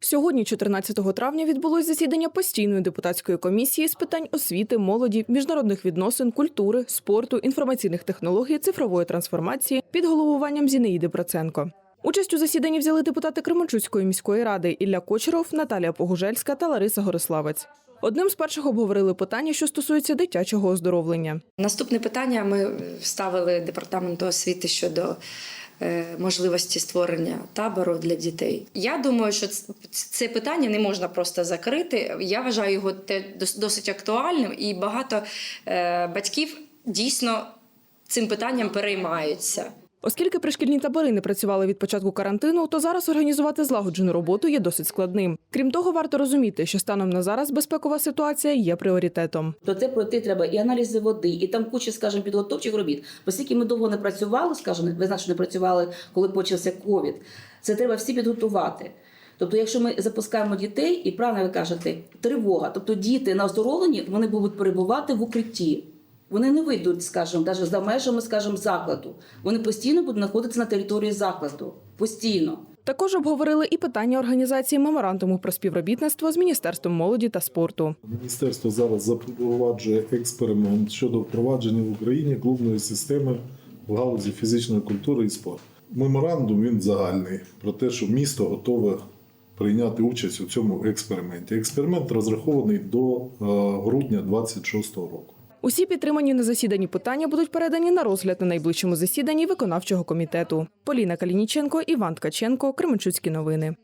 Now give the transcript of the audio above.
Сьогодні, 14 травня, відбулось засідання постійної депутатської комісії з питань освіти, молоді, міжнародних відносин, культури, спорту, інформаційних технологій, цифрової трансформації під головуванням Зінеїди Проценко. Участь у засіданні взяли депутати Кременчуцької міської ради Ілля Кочеров, Наталія Погужельська та Лариса Гориславець. Одним з перших обговорили питання, що стосується дитячого оздоровлення. Наступне питання ми ставили департаменту освіти щодо можливості створення табору для дітей. Я думаю, що це питання не можна просто закрити. Я вважаю його досить актуальним, і багато е, батьків дійсно цим питанням переймаються. Оскільки пришкільні табори не працювали від початку карантину, то зараз організувати злагоджену роботу є досить складним. Крім того, варто розуміти, що станом на зараз безпекова ситуація є пріоритетом. То це пройти треба і аналізи води, і там куча, скажімо, підготовчих робіт. Оскільки ми довго не працювали, скажімо, ви знаєте, не працювали, коли почався ковід. Це треба всі підготувати. Тобто, якщо ми запускаємо дітей, і правильно ви кажете, тривога, тобто діти на оздоровленні вони будуть перебувати в укритті. Вони не вийдуть, скажімо, навіть за межами, скажімо, закладу. Вони постійно будуть знаходитися на території закладу. Постійно. Також обговорили і питання організації меморандуму про співробітництво з міністерством молоді та спорту. Міністерство зараз запроваджує експеримент щодо впровадження в Україні клубної системи в галузі фізичної культури і спорту. Меморандум він загальний про те, що місто готове прийняти участь у цьому експерименті. Експеримент розрахований до е, грудня 2026 року. Усі підтримані на засіданні питання будуть передані на розгляд на найближчому засіданні виконавчого комітету. Поліна Калініченко, Іван Ткаченко, Кременчуцькі новини.